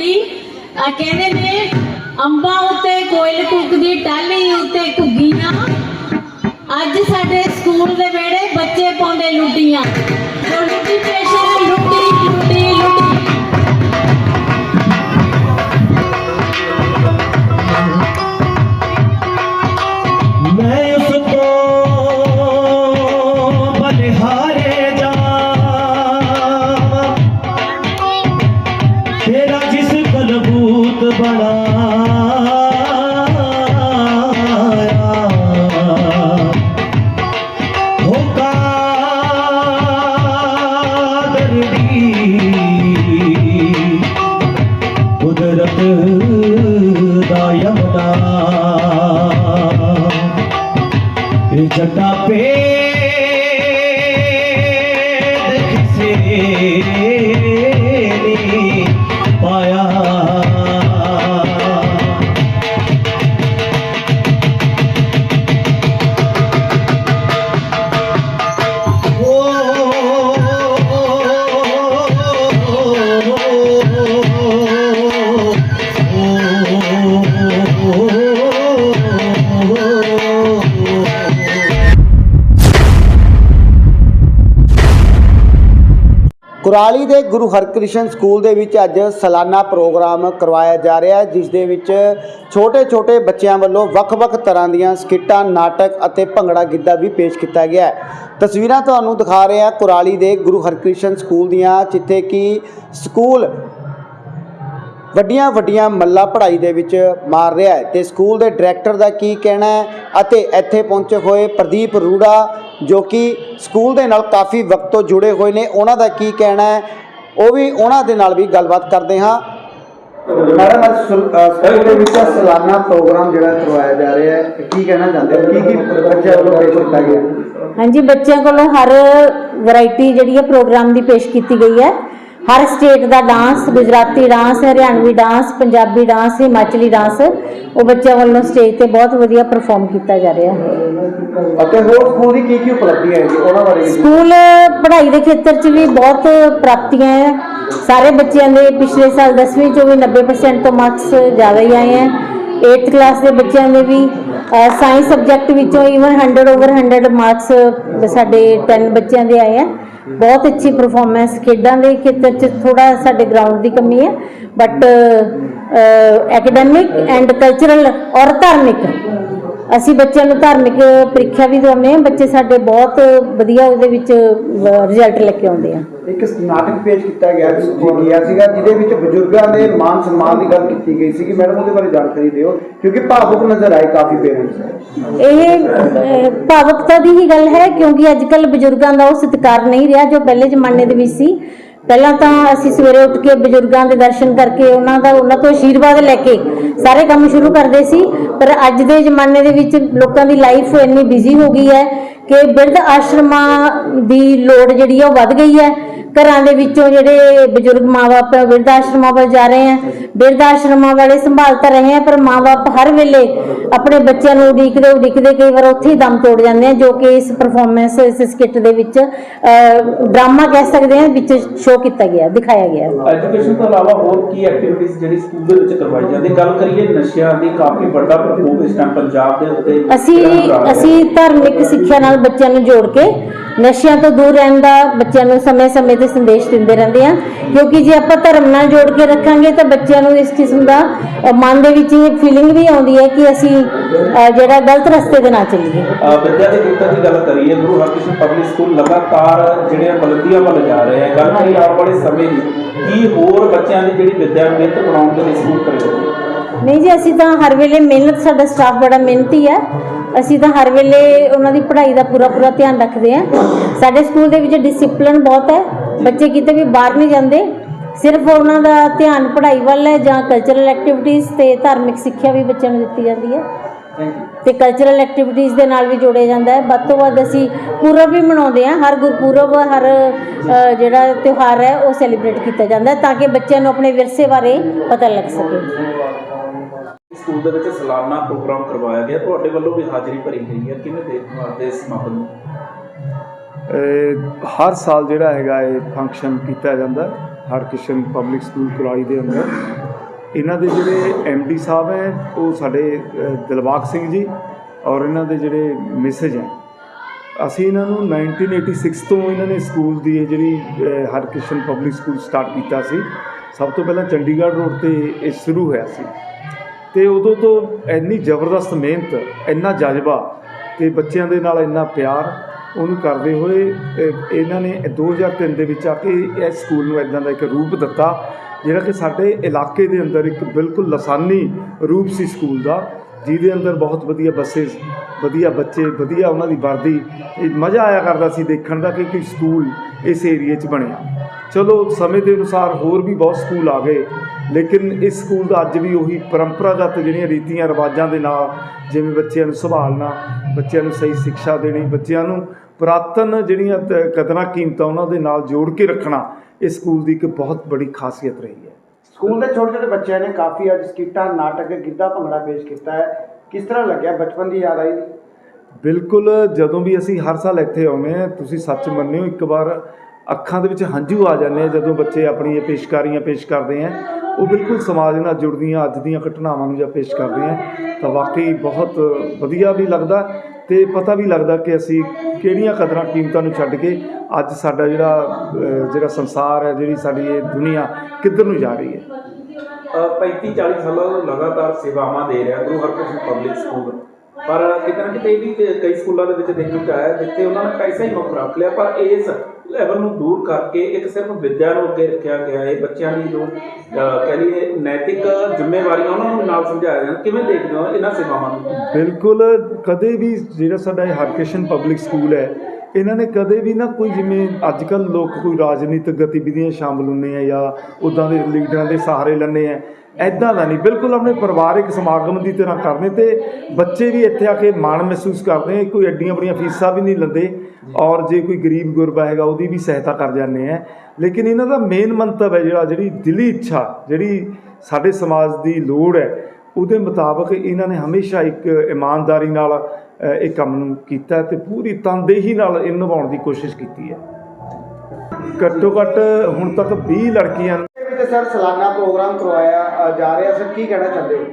ਲੁੱਡੀ ਕਹਿੰਦੇ ਨੇ, ਅੰਬਾਂ ਉੱਤੇ, ਕੋਇਲ ਕੁੱਕਦੀ ਟਾਹਲੀ ਉੱਤੇ ਘੁੱਗੀਆਂ। ਅੱਜ ਸਾਡੇ ਸਕੂਲ ਦੇ ਵੇੜੇ ਬੱਚੇ ਪਾਉਂਦੇ ਲੁੱਟੀਆਂ ਜੋ ਲੁੱਡੀ ਪੇਸ਼ ਹੈ ਜਟਾ ਪੇ ਕੁਰਾਲੀ ਦੇ ਗੁਰੂ ਹਰਕ੍ਰਿਸ਼ਨ ਸਕੂਲ ਦੇ ਵਿੱਚ ਅੱਜ ਸਾਲਾਨਾ ਪ੍ਰੋਗਰਾਮ ਕਰਵਾਇਆ ਜਾ ਰਿਹਾ ਹੈ, ਜਿਸ ਦੇ ਵਿੱਚ ਛੋਟੇ-ਛੋਟੇ ਬੱਚਿਆਂ ਵੱਲੋਂ ਵੱਖ-ਵੱਖ ਤਰ੍ਹਾਂ ਦੀਆਂ ਸਕਿੱਟਾਂ, ਨਾਟਕ ਅਤੇ ਭੰਗੜਾ ਗਿੱਧਾ ਵੀ ਪੇਸ਼ ਕੀਤਾ ਗਿਆ ਹੈ। ਤਸਵੀਰਾਂ ਤੁਹਾਨੂੰ ਦਿਖਾ ਰਹੇ ਹਾਂ ਕੁਰਾਲੀ ਦੇ ਗੁਰੂ ਹਰਕ੍ਰਿਸ਼ਨ ਸਕੂਲ ਦੀਆਂ, ਜਿੱਥੇ ਕਿ ਸਕੂਲ ਵੱਡੀਆਂ ਵੱਡੀਆਂ ਮੱਲਾ ਪੜ੍ਹਾਈ ਦੇ ਵਿੱਚ ਮਾਰ ਰਿਹਾ ਹੈ। ਤੇ ਸਕੂਲ ਦੇ ਡਾਇਰੈਕਟਰ ਦਾ ਕੀ ਕਹਿਣਾ ਹੈ? ਅਤੇ ਇੱਥੇ ਪਹੁੰਚੇ ਹੋਏ ਪ੍ਰਦੀਪ ਰੂੜਾ ਜੋ ਕਿ ਸਕੂਲ ਦੇ ਨਾਲ ਕਾਫੀ ਵਕਤ ਤੋਂ ਜੁੜੇ ਹੋਏ ਨੇ ਉਹਨਾਂ ਦਾ ਕੀ ਕਹਿਣਾ ਹੈ? ਉਹ ਵੀ ਉਹਨਾਂ ਦੇ ਨਾਲ ਵੀ ਗੱਲਬਾਤ ਕਰਦੇ ਹਾਂ। ਮੈਡਮ ਅੱਜ ਸਕੂਲ ਦੇ ਵਿੱਚ ਸਾਲਾਨਾ ਪ੍ਰੋਗਰਾਮ ਜਿਹੜਾ ਕਰਵਾਇਆ ਜਾ ਰਿਹਾ ਹੈ ਕੀ ਕਹਿਣਾ ਚਾਹੁੰਦੇ ਹੋ? ਕੀ ਕੀ ਬੱਚਿਆਂ ਵੱਲੋਂ ਪੇਸ਼ ਕੀਤਾ ਗਿਆ? ਹਾਂਜੀ ਬੱਚਿਆਂ ਕੋਲੋਂ ਹਰ ਵੈਰਾਈਟੀ ਜਿਹੜੀ ਹੈ ਪ੍ਰੋਗਰਾਮ ਦੀ ਪੇਸ਼ ਕੀਤੀ ਗਈ ਹੈ। ਹਰ ਸਟੇਟ ਦਾ dance Gujarati dance Haryanvi dance Punjabi dance Himachali dance ਉਹ ਬੱਚਿਆਂ ਵੱਲੋਂ ਸਟੇਜ ਤੇ ਬਹੁਤ ਵਧੀਆ ਪਰਫਾਰਮ ਕੀਤਾ ਜਾ ਰਿਹਾ। ਹੈ ਅਤੇ ਹੋਰ ਸਕੂਲ ਦੀ ਕੀ ਕੀ ਉਪਲਬਧੀਆਂ ਹੈ ਜੀ ਉਹਨਾਂ ਬਾਰੇ? ਸਕੂਲ ਪੜ੍ਹਾਈ ਦੇ ਖੇਤਰ 'ਚ ਵੀ ਬਹੁਤ ਪ੍ਰਾਪਤੀਆਂ ਹੈ। ਸਾਰੇ ਬੱਚਿਆਂ ਦੇ ਪਿਛਲੇ ਸਾਲ 10ਵੀਂ 'ਚੋਂ ਵੀ 90% ਤੋਂ ਮਾਰਕਸ ਜ਼ਿਆਦਾ ਹੀ ਆਏ ਹੈ। 8th ਕਲਾਸ ਦੇ ਬੱਚਿਆਂ ਦੇ ਵੀ ਸਾਇੰਸ ਸਬਜੈਕਟ ਵਿੱਚੋਂ ਈਵਨ 100 ਓਵਰ 100 ਮਾਰਕਸ ਸਾਡੇ 10 ਬੱਚਿਆਂ ਦੇ ਆਏ ਹੈ। ਬਹੁਤ ਅੱਛੀ ਪਰਫਾਰਮੈਂਸ ਖੇਡਾਂ ਦੇ ਖੇਤਰ 'ਚ ਥੋੜਾ ਸਾਡੇ ਗਰਾਊਂਡ ਦੀ ਕਮੀ ਹੈ ਬਟ ਐਕੈਡੈਮਿਕ ਐਂਡ ਕਲਚਰਲ ਔਰ ਧਾਰਮਿਕ ਅਸੀਂ ਬੱਚਿਆਂ ਨੂੰ ਧਾਰਮਿਕ ਪ੍ਰੀਖਿਆ ਵੀ ਦਿਵਾਉਂਦੇ ਹਾਂ। ਬੱਚੇ ਸਾਡੇ ਬਹੁਤ ਵਧੀਆ ਉਹਦੇ ਵਿੱਚ ਰਿਜ਼ਲਟ ਲੈ ਕੇ ਆਉਂਦੇ ਆ। ਇੱਕ ਨਾਟਕ ਪੇਸ਼ ਕੀਤਾ ਗਿਆ ਸੀ ਗਿਆ ਸੀਗਾ ਜਿਹਦੇ ਵਿੱਚ ਬਜ਼ੁਰਗਾਂ ਦੇ ਮਾਨ ਸਨਮਾਨ ਦੀ ਗੱਲ ਕੀਤੀ ਗਈ ਸੀ ਕਿ ਮੈਡਮ ਉਹਦੇ ਬਾਰੇ ਜਾਣਕਾਰੀ ਦਿਓ ਕਿਉਂਕਿ ਭਾਵੁਕ ਨਜ਼ਰ ਆਏ ਕਾਫੀ ਪੇਰੈਂਟਸ ਇਹ ਭਾਵੁਕਤਾ ਦੀ ਹੀ ਗੱਲ ਹੈ ਕਿਉਂਕਿ ਅੱਜ ਕੱਲ ਬਜ਼ੁਰਗਾਂ ਦਾ ਉਹ ਸਤਿਕਾਰ ਨਹੀਂ ਰਿਹਾ ਜੋ ਪਹਿਲੇ ਜ਼ਮਾਨੇ ਦੇ ਵਿੱਚ ਸੀ। ਪਹਿਲਾਂ ਤਾਂ ਅਸੀਂ ਸਵੇਰੇ ਉੱਠ ਕੇ ਬਜ਼ੁਰਗਾਂ ਦੇ ਦਰਸ਼ਨ ਕਰਕੇ ਉਹਨਾਂ ਦਾ, ਉਹਨਾਂ ਤੋਂ ਆਸ਼ੀਰਵਾਦ ਲੈ ਕੇ ਸਾਰੇ ਕੰਮ ਸ਼ੁਰੂ ਕਰਦੇ ਸੀ। ਪਰ ਅੱਜ ਦੇ ਜ਼ਮਾਨੇ ਦੇ ਵਿੱਚ ਲੋਕਾਂ ਦੀ ਲਾਈਫ ਇੰਨੀ ਬਿਜ਼ੀ ਹੋ ਗਈ ਹੈ ਕਿ ਬਿਰਧ ਆਸ਼ਰਮਾਂ ਦੀ ਲੋੜ ਜਿਹੜੀ ਆ ਉਹ ਵੱਧ ਗਈ ਹੈ। ਘਰਾਂ ਦੇ ਵਿੱਚੋਂ ਜਿਹੜੇ ਬਜ਼ੁਰਗ ਮਾਪੇ ਬਿਰਧ ਆਸ਼ਰਮਾਂ ਵੱਲ ਜਾ ਰਹੇ ਆ ਬਿਰਧ ਆਸ਼ਰਮਾਂ ਵਾਲੇ ਸੰਭਾਲ ਤਾਂ ਰਹੇ ਆ ਪਰ ਮਾਪੇ ਹਰ ਵੇਲੇ ਆਪਣੇ ਬੱਚਿਆਂ ਨੂੰ ਉਡੀਕਦੇ ਉਡੀਕਦੇ ਕਈ ਵਾਰ ਉੱਥੇ ਹੀ ਦਮ ਤੋੜ ਜਾਂਦੇ ਆ ਜੋ ਕਿ ਇਸ ਪਰਫਾਰਮੈਂਸ ਇਸ ਸਕਿੱਟ ਦੇ ਵਿੱਚ ਡਰਾਮਾ ਕਹਿ ਸਕਦੇ ਆ ਵਿੱਚ ਸ਼ੋਅ ਕੀਤਾ ਗਿਆ ਦਿਖਾਇਆ ਗਿਆ ਐਜੂਕੇਸ਼ਨ ਤੋਂ ਇਲਾਵਾ ਹੋਰ ਕੀ ਐਕਟੀਵਿਟੀਜ਼ ਜਿਹੜੀ ਸਕੂਲ ਦੇ ਵਿੱਚ ਕਰਵਾਈ ਜਾਂਦੀ ਗੱਲ ਕਰੀਏ ਨਸ਼ਿਆਂ ਦੀ ਕਾਫੀ ਵੱਡਾ ਪ੍ਰਕੋਪ ਇਸ ਟਾਈਮ ਪੰਜਾਬ ਦੇ ਉੱਤੇ ਅਸੀਂ। ਅਸੀਂ ਧਾਰਮਿਕ ਸਿੱਖਿਆ ਨਾਲ ਬੱਚਿਆਂ ਨੂੰ ਜੋੜ ਕੇ ਨਸ਼ਿਆਂ ਤੋਂ ਦੂਰ ਰਹਿਣ ਦਾ ਬੱਚਿਆਂ ਨੂੰ ਸਮੇਂ-ਸਮੇਂ ਤੇ ਸੰਦੇਸ਼ ਦਿੰਦੇ ਰਹਿੰਦੇ ਆ। ਕਿਉਂਕਿ ਜੇ ਆਪਾਂ ਧਰਮ ਨਾਲ ਜੋੜ ਕੇ ਰੱਖਾਂਗੇ ਤਾਂ ਬੱਚਿਆਂ ਨੂੰ ਇਸ ਕਿਸਮ ਦਾ ਮਨ ਦੇ ਵਿੱਚ ਇਹ ਫੀਲਿੰਗ ਵੀ ਆਉਂਦੀ ਹੈ ਕਿ ਅਸੀਂ ਜਿਹੜਾ ਗਲਤ ਰਸਤੇ ਦੇ ਨਾ ਚੱਲੀਏ। ਵਿਦਿਆ ਦੇ ਖੇਤਰ ਦੀ ਗੱਲ ਕਰੀਏ ਗੁਰੂ ਹਰਕ੍ਰਿਸ਼ਨ ਪਬਲਿਕ ਸਕੂਲ ਲਗਾਤਾਰ ਜਿਹੜੇ ਬੁਲੰਦੀਆਂ ਵੱਲ ਜਾ ਰਹੇ ਹੈ ਗੱਲ ਕਰੀਏ ਆਉਣ ਵਾਲੇ ਸਮੇਂ ਦੀ ਕੀ ਹੋਰ ਬੱਚਿਆਂ ਦੀ ਜਿਹੜੀ ਵਿਦਿਆ ਨੂੰ ਬਿਹਤਰ ਬਣਾਉਣ ਦੇ ਲਈ ਸਕੂਲ ਕਰੇਗਾ ਨਹੀਂ ਜੀ ਅਸੀਂ ਤਾਂ ਹਰ ਵੇਲੇ ਮਿਹਨਤ ਸਾਡਾ ਸਟਾਫ ਬੜਾ ਮਿਹਨਤੀ ਹੈ। ਅਸੀਂ ਤਾਂ ਹਰ ਵੇਲੇ ਉਹਨਾਂ ਦੀ ਪੜ੍ਹਾਈ ਦਾ ਪੂਰਾ ਪੂਰਾ ਧਿਆਨ ਰੱਖਦੇ ਹਾਂ। ਸਾਡੇ ਸਕੂਲ ਦੇ ਵਿੱਚ ਡਿਸਪਲਿਨ ਬਹੁਤ ਹੈ। ਬੱਚੇ ਕਿਤੇ ਵੀ ਬਾਹਰ ਨਹੀਂ ਜਾਂਦੇ। ਸਿਰਫ ਉਹਨਾਂ ਦਾ ਧਿਆਨ ਪੜ੍ਹਾਈ ਵੱਲ ਹੈ ਜਾਂ ਕਲਚਰਲ ਐਕਟੀਵਿਟੀਜ਼ ਤੇ ਧਾਰਮਿਕ ਸਿੱਖਿਆ ਵੀ ਬੱਚਿਆਂ ਨੂੰ ਦਿੱਤੀ ਜਾਂਦੀ ਹੈ। ਤੇ ਕਲਚਰਲ ਐਕਟੀਵਿਟੀਜ਼ ਦੇ ਨਾਲ ਵੀ ਜੋੜਿਆ ਜਾਂਦਾ ਹੈ। ਵੱਧ ਤੋਂ ਵੱਧ ਅਸੀਂ ਪੁਰਬ ਵੀ ਮਨਾਉਂਦੇ ਹਾਂ। ਹਰ ਗੁਰਪੁਰਬ ਹਰ ਜਿਹੜਾ ਤਿਉਹਾਰ ਹੈ, ਉਹ ਸੈਲੀਬ੍ਰੇਟ ਕੀਤਾ ਜਾਂਦਾ ਤਾਂ ਕਿ ਬੱਚਿਆਂ ਨੂੰ ਆਪਣੇ ਵਿਰਸੇ ਬਾਰੇ ਪਤਾ ਲੱਗ ਸਕੇ। ਸਕੂਲ ਦੇ ਵਿੱਚ ਸਾਲਾਨਾ ਪ੍ਰੋਗਰਾਮ ਕਰਵਾਇਆ ਗਿਆ। ਤੁਹਾਡੇ ਵੱਲੋਂ ਵੀ ਹਾਜ਼ਰੀ ਭਰੀ ਗਈ ਹੈ। ਕਿਵੇਂ ਦੇਖਦੇ ਇਸ ਸਮਾਗਮ ਨੂੰ? ਇਹ ਹਰ ਸਾਲ ਜਿਹੜਾ ਹੈਗਾ ਇਹ ਫੰਕਸ਼ਨ ਕੀਤਾ ਜਾਂਦਾ ਹਰ ਕਿਸ਼ਨ ਪਬਲਿਕ ਸਕੂਲ ਕੁਰਾਲੀ ਦੇ ਅੰਦਰ। ਇਹਨਾਂ ਦੇ ਜਿਹੜੇ ਡੀ ਸਾਹਿਬ ਹੈ ਉਹ ਸਾਡੇ ਦਿਲਬਾਗ ਸਿੰਘ ਜੀ ਔਰ ਇਹਨਾਂ ਦੇ ਜਿਹੜੇ ਮਿਸਜ ਹੈ। ਅਸੀਂ ਇਹਨਾਂ ਨੂੰ 1986 ਤੋਂ ਇਹਨਾਂ ਨੇ ਸਕੂਲ ਦੀ ਇਹ ਜਿਹੜੀ ਅ, ਹਰਕ੍ਰਿਸ਼ਨ ਪਬਲਿਕ ਸਕੂਲ ਸਟਾਰਟ ਕੀਤਾ ਸੀ। ਸਭ ਤੋਂ ਪਹਿਲਾਂ ਚੰਡੀਗੜ੍ਹ ਰੋਡ ਤੇ ਇਹ ਸ਼ੁਰੂ ਹੋਇਆ ਸੀ। ਤੇ ਉਦੋਂ ਤੋਂ ਇੰਨੀ ਜ਼ਬਰਦਸਤ ਮਿਹਨਤ, ਇੰਨਾ ਜਜ਼ਬਾ ਤੇ ਬੱਚਿਆਂ ਦੇ ਨਾਲ ਇੰਨਾ ਪਿਆਰ, ਉਹਨੂੰ ਕਰਦੇ ਹੋਏ ਇਹਨਾਂ ਨੇ 2003 ਦੇ ਵਿੱਚ ਆ ਕੇ ਇਸ ਸਕੂਲ ਨੂੰ ਇਦਾਂ ਦਾ ਇੱਕ ਰੂਪ ਦਿੱਤਾ, ਜਿਹੜਾ ਕਿ ਸਾਡੇ ਇਲਾਕੇ ਦੇ ਅੰਦਰ ਇੱਕ ਬਿਲਕੁਲ ਲਸਾਨੀ ਰੂਪ ਸੀ ਸਕੂਲ ਦਾ। ਜਿਹਦੇ ਅੰਦਰ ਬਹੁਤ ਵਧੀਆ ਬੱਸੇਸ ਵਧੀਆ ਬੱਚੇ, ਵਧੀਆ ਉਹਨਾਂ ਦੀ ਵਰਦੀ, ਇਹ ਮਜ਼ਾ ਆਇਆ ਕਰਦਾ ਸੀ ਦੇਖਣ ਦਾ ਕਿ ਕੋਈ ਸਕੂਲ ਇਸ ਏਰੀਏ 'ਚ ਬਣਿਆ। ਚਲੋ ਸਮੇਂ ਦੇ ਅਨੁਸਾਰ ਹੋਰ ਵੀ ਬਹੁਤ ਸਕੂਲ ਆ ਗਏ, ਲੇਕਿਨ ਇਸ ਸਕੂਲ ਦਾ ਅੱਜ ਵੀ ਉਹੀ ਪਰੰਪਰਾਗਤ ਜਿਹੜੀਆਂ ਰੀਤੀਆਂ, ਰਿਵਾਜਾਂ ਦੇ ਨਾਲ ਜਿਵੇਂ ਬੱਚਿਆਂ ਨੂੰ ਸੰਭਾਲਣਾ, ਬੱਚਿਆਂ ਨੂੰ ਸਹੀ ਸਿੱਖਿਆ ਦੇਣੀ, ਬੱਚਿਆਂ ਨੂੰ ਪੁਰਾਤਨ ਜਿਹੜੀਆਂ ਕਦਰਾਂ ਕੀਮਤਾਂ ਉਹਨਾਂ ਦੇ ਨਾਲ ਜੋੜ ਕੇ ਰੱਖਣਾ, ਇਸ ਸਕੂਲ ਦੀ ਇੱਕ ਬਹੁਤ ਬੜੀ ਖਾਸੀਅਤ ਰਹੀ ਹੈ। ਸਕੂਲ ਦੇ ਛੋਟੇ ਛੋਟੇ ਬੱਚਿਆਂ ਨੇ ਕਾਫੀ ਅੱਜ ਸਕਿੱਟਾਂ, ਨਾਟਕ, ਗਿੱਧਾ, ਭੰਗੜਾ ਪੇਸ਼ ਕੀਤਾ ਹੈ। ਕਿਸ ਤਰ੍ਹਾਂ ਲੱਗਿਆ? ਬਚਪਨ ਦੀ ਯਾਦ ਆਈ? ਬਿਲਕੁਲ, ਜਦੋਂ ਵੀ ਅਸੀਂ ਹਰ ਸਾਲ ਇੱਥੇ ਆਉਂਦੇ ਹਾਂ, ਤੁਸੀਂ ਸੱਚ ਮੰਨਿਓ, ਇੱਕ ਵਾਰ ਅੱਖਾਂ ਦੇ ਵਿੱਚ ਹੰਝੂ ਆ ਜਾਂਦੇ ਆ ਜਦੋਂ ਬੱਚੇ ਆਪਣੀ ਇਹ ਪੇਸ਼ਕਾਰੀਆਂ ਪੇਸ਼ ਕਰਦੇ ਆ। ਉਹ ਬਿਲਕੁਲ ਸਮਾਜ ਨਾਲ ਜੁੜਦੀਆਂ, ਅੱਜ ਦੀਆਂ ਘਟਨਾਵਾਂ ਨੂੰ ਜਾਂ ਪੇਸ਼ ਕਰਦੇ ਆ। ਤਾਂ ਵਾਕਈ ਬਹੁਤ ਵਧੀਆ ਵੀ ਲੱਗਦਾ। ਤੇ ਪਤਾ ਵੀ ਲੱਗਦਾ ਕਿ ਅਸੀਂ ਕਿਹੜੀਆਂ ਕਦਰਾਂ ਕੀਮਤਾਂ ਨੂੰ ਛੱਡ ਕੇ ਅੱਜ ਸਾਡਾ ਜਿਹੜਾ ਜਿਹੜਾ ਸੰਸਾਰ ਹੈ, ਜਿਹੜੀ ਸਾਡੀ ਇਹ ਦੁਨੀਆ ਕਿੱਧਰ ਨੂੰ ਜਾ ਰਹੀ ਹੈ? 35 40 ਸਾਲਾਂ ਤੋਂ ਲਗਾਤਾਰ ਸੇਵਾਵਾਂ ਦੇ ਰਿਹਾ ਗੁਰੂ ਹਰਕ੍ਰਿਸ਼ਨ ਪਬਲਿਕ ਸਕੂਲ। ਪਰ ਕਿਤੇ ਨਾ ਕਿਤੇ ਵੀ ਕਈ ਸਕੂਲਾਂ ਦੇ ਵਿੱਚ ਦੇਖਣ ਚ ਆਇਆ ਜਿੱਥੇ ਉਹਨਾਂ ਨੇ ਪੈਸਾ ਹੀ ਮੁੱਖ ਰੱਖ ਲਿਆ, ਪਰ ਇਸ ਲੈਵਲ ਨੂੰ ਦੂਰ ਕਰਕੇ ਇੱਕ ਸਿਰਫ ਵਿੱਦਿਆ ਨੂੰ ਅੱਗੇ ਰੱਖਿਆ ਗਿਆ ਹੈ। ਬੱਚਿਆਂ ਦੀ ਜੋ ਅਹ, ਕਹਿ ਲਈਏ ਨੈਤਿਕ ਜ਼ਿੰਮੇਵਾਰੀਆਂ ਉਹਨਾਂ ਨੂੰ ਨਾਲ ਸਮਝਾਇਆ ਜਾਂਦਾ ਕਿਵੇਂ ਦੇਖਦੇ ਹੋ ਇਹਨਾਂ ਸੇਵਾਵਾਂ ਨੂੰ? ਬਿਲਕੁਲ ਕਦੇ ਵੀ ਜਿਹੜਾ ਸਾਡਾ ਇਹ ਪਬਲਿਕ ਸਕੂਲ ਹੈ ਇਹਨਾਂ ਨੇ ਕਦੇ ਵੀ ਨਾ ਕੋਈ ਜਿਵੇਂ ਅੱਜ ਕੱਲ ਲੋਕ ਕੋਈ ਰਾਜਨੀਤਿਕ ਗਤੀਵਿਧੀਆਂ ਸ਼ਾਮਲ ਹੁੰਦੇ ਆ ਜਾਂ ਉਦਾਂ ਦੇ ਲੀਡਰਾਂ ਦੇ ਸਹਾਰੇ ਲੈਂਦੇ ਆ ਐਦਾਂ ਦਾ ਨਹੀਂ, ਬਿਲਕੁਲ ਆਪਣੇ ਪਰਿਵਾਰਿਕ ਸਮਾਗਮ ਦੀ ਤਰ੍ਹਾਂ ਕਰਨੇ ਤੇ ਬੱਚੇ ਵੀ ਇੱਥੇ ਆ ਕੇ ਮਾਣ ਮਹਿਸੂਸ ਕਰਦੇ ਕੋਈ ਐਡੀਆਂ ਬੜੀਆਂ ਫੀਸਾਂ ਵੀ ਨਹੀਂ ਲੈਂਦੇ ਔਰ ਜੇ ਕੋਈ ਗਰੀਬ ਗੁਰਬਾ ਹੈਗਾ ਉਹਦੀ ਵੀ ਸਹਾਇਤਾ ਕਰ ਜਾਂਦੇ ਆ। ਲੇਕਿਨ ਇਹਨਾਂ ਦਾ ਮੇਨ ਮੰਤਵ ਹੈ ਜਿਹੜਾ, ਜਿਹੜੀ ਦਿਲੀ ਇੱਛਾ, ਜਿਹੜੀ ਸਾਡੇ ਸਮਾਜ ਦੀ ਲੋੜ ਹੈ, ਉਹਦੇ ਮੁਤਾਬਕ ਇਹਨਾਂ ਨੇ ਹਮੇਸ਼ਾ ਇੱਕ ਇਮਾਨਦਾਰੀ ਨਾਲ ਇਹ ਕੰਮ ਨੂੰ ਕੀਤਾ ਤੇ ਪੂਰੀ ਤਨਦੇਹੀ ਨਾਲ ਇਹ ਨਿਭਾਉਣ ਦੀ ਕੋਸ਼ਿਸ਼ ਕੀਤੀ ਹੈ। ਘੱਟੋ ਘੱਟ ਹੁਣ ਤੱਕ 20 ਲੜਕੀਆਂ ਵਿੱਚ ਸਰ ਸਾਲਾਨਾ ਪ੍ਰੋਗਰਾਮ ਕਰਵਾਇਆ ਜਾ ਰਿਹਾ ਸਰ ਕੀ ਕਹਿਣਾ ਚਾਹੁੰਦੇ ਹੋ?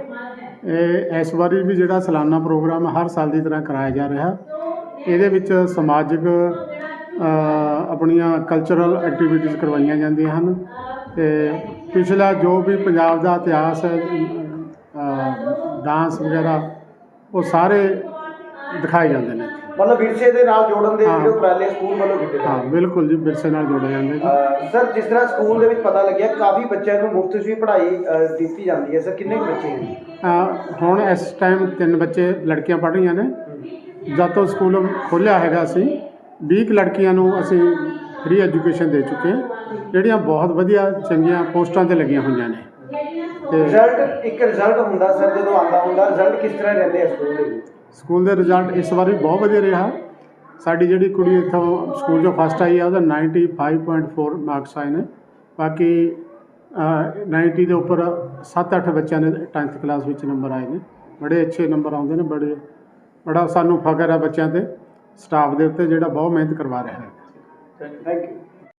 ਇਹ ਇਸ ਵਾਰੀ ਵੀ ਜਿਹੜਾ ਸਾਲਾਨਾ ਪ੍ਰੋਗਰਾਮ ਹਰ ਸਾਲ ਦੀ ਤਰ੍ਹਾਂ ਕਰਾਇਆ ਜਾ ਰਿਹਾ। ਇਹਦੇ ਵਿੱਚ ਸਮਾਜਿਕ ਆਪਣੀਆਂ ਕਲਚਰਲ ਐਕਟੀਵਿਟੀਜ਼ ਕਰਵਾਈਆਂ ਜਾਂਦੀਆਂ ਹਨ। ਤੇ ਪਿਛਲਾ ਜੋ ਵੀ ਪੰਜਾਬ ਦਾ ਇਤਿਹਾਸ ਹੈ ਡਾਂਸ ਵਗੈਰਾ ਉਹ ਸਾਰੇ ਦਿਖਾਏ ਜਾਂਦੇ ਨੇ ਮਤਲਬ ਵਿਰਸੇ ਦੇ ਨਾਲ ਜੋੜਨ ਦੇ ਹਾਂ। ਜਿਹੜੇ ਉਪਰਾਲੇ ਸਕੂਲ ਵੱਲੋਂ ਕੀਤੇ ਹਾਂ ਜਾਂਦੇ ਬਿਲਕੁਲ ਜੀ ਵਿਰਸੇ ਨਾਲ ਜੋੜੇ ਜਾਂਦੇ ਜੀ। ਸਰ ਜਿਸ ਤਰ੍ਹਾਂ ਸਕੂਲ ਦੇ ਵਿੱਚ ਪਤਾ ਲੱਗਿਆ ਕਾਫੀ ਬੱਚਿਆਂ ਨੂੰ ਮੁਫਤ 'ਚ ਵੀ ਪੜ੍ਹਾਈ ਦਿੱਤੀ ਜਾਂਦੀ ਹੈ। ਸਰ ਕਿੰਨੇ ਕੁ ਬੱਚੇ ਹਨ ਅ, ਹੁਣ ਇਸ ਟਾਈਮ ਤਿੰਨ ਬੱਚੇ ਲੜਕੀਆਂ ਪੜ੍ਹ ਰਹੀਆਂ ਨੇ। ਜਦ ਤੋਂ ਸਕੂਲ ਖੋਲ੍ਹਿਆ ਹੈਗਾ ਅਸੀਂ 20 ਕੁ ਲੜਕੀਆਂ ਨੂੰ ਅਸੀਂ ਫ੍ਰੀ ਐਜੂਕੇਸ਼ਨ ਦੇ ਚੁੱਕੇ ਹਾਂ। ਜਿਹੜੀਆਂ ਬਹੁਤ ਵਧੀਆ ਚੰਗੀਆਂ ਪੋਸਟਾਂ ਤੇ ਲੱਗੀਆਂ ਹੋਈਆਂ ਨੇ। ਤੇ ਰਿਜ਼ਲਟ ਇੱਕ ਰਿਜ਼ਲਟ ਹੁੰਦਾ ਸਰ ਜਦੋਂ ਆਉਂਦਾ ਹੁੰਦਾ ਰਿਜ਼ਲਟ ਕਿਸ ਤਰ੍ਹਾਂ ਰਹਿੰਦੇ ਆ ਸਕੂਲ ਦੇ ਵਿੱਚ? ਸਕੂਲ ਦੇ ਰਿਜ਼ਲਟ ਇਸ ਵਾਰ ਵੀ ਬਹੁਤ ਵਧੀਆ ਰਿਹਾ। ਸਾਡੀ ਜਿਹੜੀ ਕੁੜੀ ਇੱਥੋਂ ਸਕੂਲ 'ਚੋਂ ਫਸਟ ਆਈ ਆ ਉਹਦਾ 95.4 ਮਾਰਕਸ ਆਏ ਨੇ। ਬਾਕੀ ਅ, 90 ਦੇ ਉੱਪਰ 7-8 ਬੱਚਿਆਂ ਦੇ 10th ਕਲਾਸ ਵਿੱਚ ਨੰਬਰ ਆਏ ਨੇ। ਬੜੇ ਅੱਛੇ ਨੰਬਰ ਆਉਂਦੇ ਨੇ ਬੜੇ ਬੜਾ ਸਾਨੂੰ ਫਖਰ ਹੈ ਬੱਚਿਆਂ ਤੇ ਸਟਾਫ ਦੇ ਉੱਤੇ ਜਿਹੜਾ ਬਹੁਤ ਮਿਹਨਤ ਕਰਵਾ ਰਿਹਾ ਹੈ। Thank you